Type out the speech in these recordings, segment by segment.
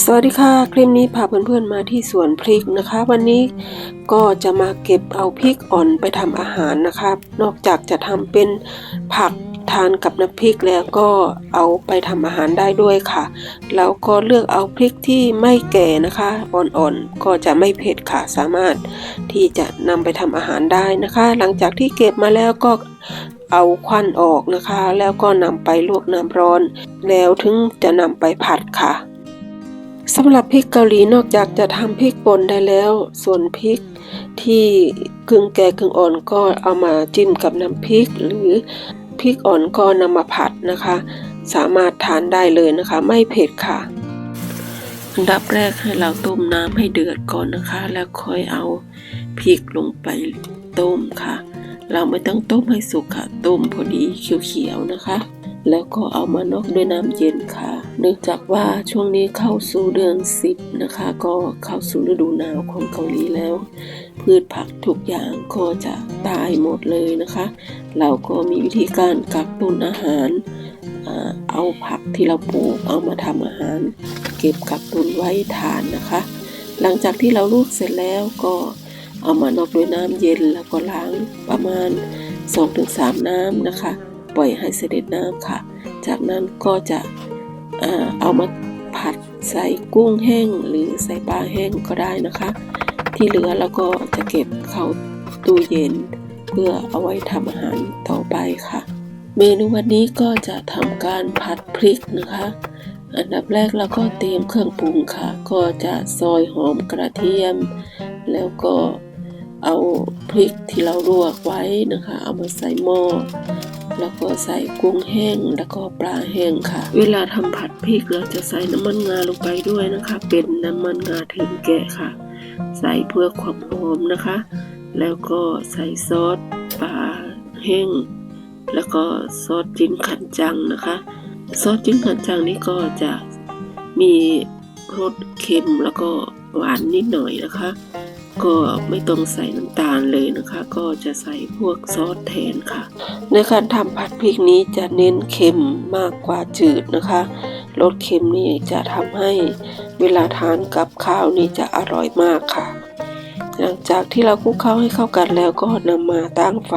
สวัสดีค่ะ คลิปนี้พาเพื่อนๆมาที่สวนพริกนะคะ วันนี้ก็จะมาเก็บเอาพริกอ่อนไปทำอาหารนะคะนอกจากจะทำเป็นผักทานกับน้ำพริกแล้วก็เอาไปทำอาหารได้ด้วยค่ะ แล้วก็เลือกเอาพริกที่ไม่แก่นะคะอ่อนๆก็จะไม่เผ็ดค่ะสามารถที่จะนำไปทำอาหารได้นะคะ หลังจากที่เก็บมาแล้วก็เอาควันออกนะคะ แล้วก็นำไปลวกน้ำร้อน แล้วถึงจะนำไปผัดค่ะ สำหรับพริกเกาหลีนอกจากจะทำพริกป่นได้แล้ว ส่วนพริกที่กึ่งแก่กึ่งอ่อนก็เอามาจิ้มกับน้ำพริก หรือพริกอ่อนก็นำมาผัดนะคะ สามารถทานได้เลยนะคะ ไม่เผ็ดค่ะ อันดับแรกให้เราต้มน้ำให้เดือดก่อนนะคะ แล้วค่อยเอาพริกลงไปต้มค่ะ เราไม่ต้องต้มให้สุกค่ะ ต้มพอดีเขียวๆนะคะ แล้วก็เอามานอกด้วยน้ำเย็นค่ะ เนื่องจากว่าช่วงนี้เข้าสู่เดือนสิบนะคะ ก็เข้าสู่ฤดูหนาวของเกาหลีแล้ว พืชผักทุกอย่างก็จะตายหมดเลยนะคะ เราก็มีวิธีการกักตุนอาหาร เอาผักที่เราปลูกเอามาทำอาหาร เก็บกักตุนไว้ทานนะคะ หลังจากที่เราลวกเสร็จแล้วก็เอามานอกด้วยน้ำเย็นแล้วก็ล้างประมาณ 2-3 น้ำนะคะ ปล่อยให้เสด็จน้ำค่ะ จากนั้นก็จะ เอามาผัดใส่กุ้งแห้งหรือใส่ปลาแห้งก็ได้นะคะ ที่เหลือเราก็จะเก็บเข้าตู้เย็น เพื่อเอาไว้ทำอาหารต่อไปค่ะ เมนูวันนี้ก็จะทำการผัดพริกนะคะ อันดับแรกเราก็เตรียมเครื่องปรุงค่ะ ก็จะซอยหอมกระเทียม แล้วก็เอาพริกที่เราลวกไว้นะคะ เอามาใส่หม้อ แล้วก็ใส่กุ้งแห้งแล้วก็ปลาแห้งค่ะ เวลาทำผัดพริกเราจะใส่น้ำมันงาลงไปด้วยนะคะ เป็นน้ำมันงาถึงแก่ค่ะ ใส่เพื่อความหอมนะคะ แล้วก็ใส่ซอสปลาแห้ง แล้วก็ซอสจิ้นขันจังนะคะ ซอสจิ้นขันจังนี่ก็จะมีรสเค็มแล้วก็หวานนิดหน่อยนะคะ ก็ไม่ต้องใส่น้ำตาลเลยนะคะ ก็จะใส่พวกซอสแทนค่ะ ในการทำผัดพริกนี้จะเน้นเค็มมากกว่าจืดนะคะรสเค็มนี่จะทำให้เวลาทานกับข้าวนี่จะอร่อยมากค่ะ หลังจากที่เราคลุกเคล้าให้เข้ากันแล้วก็นำมาตั้งไฟ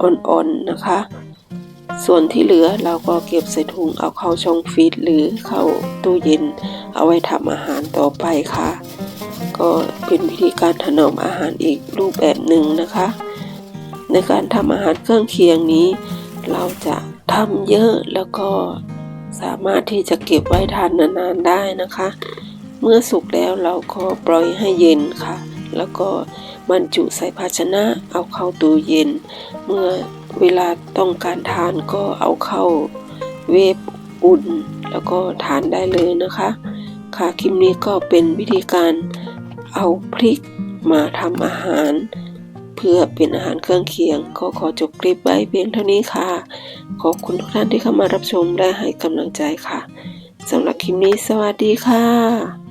อ่อนๆนะคะ ส่วนที่เหลือเราก็เก็บใส่ถุงเอาเข้าช่องฟรีซหรือเข้าตู้เย็น เอาไว้ทำอาหารต่อไปค่ะ ก็เป็นวิธีการถนอมอาหารอีกรูปแบบหนึ่งนะคะ ในการทำอาหารเครื่องเคียงนี้ เราจะทำเยอะแล้วก็สามารถที่จะเก็บไว้ทานนานๆได้นะคะ เมื่อสุกแล้วเราก็ปล่อยให้เย็นค่ะ แล้วก็บรรจุใส่ภาชนะเอาเข้าตู้เย็น เมื่อเวลาต้องการทานก็เอาเข้าเวฟอุ่น แล้วก็ทานได้เลยนะคะ ค่ะคลิปนี้ก็เป็นวิธีการ เอาพริกมาทำอาหาร เพื่อเป็นอาหารเครื่องเคียง ก็ขอจบคลิปไว้เพียงเท่านี้ค่ะ ขอบคุณทุกท่านที่เข้ามารับชมและให้กำลังใจค่ะสำหรับคลิปนี้สวัสดีค่ะ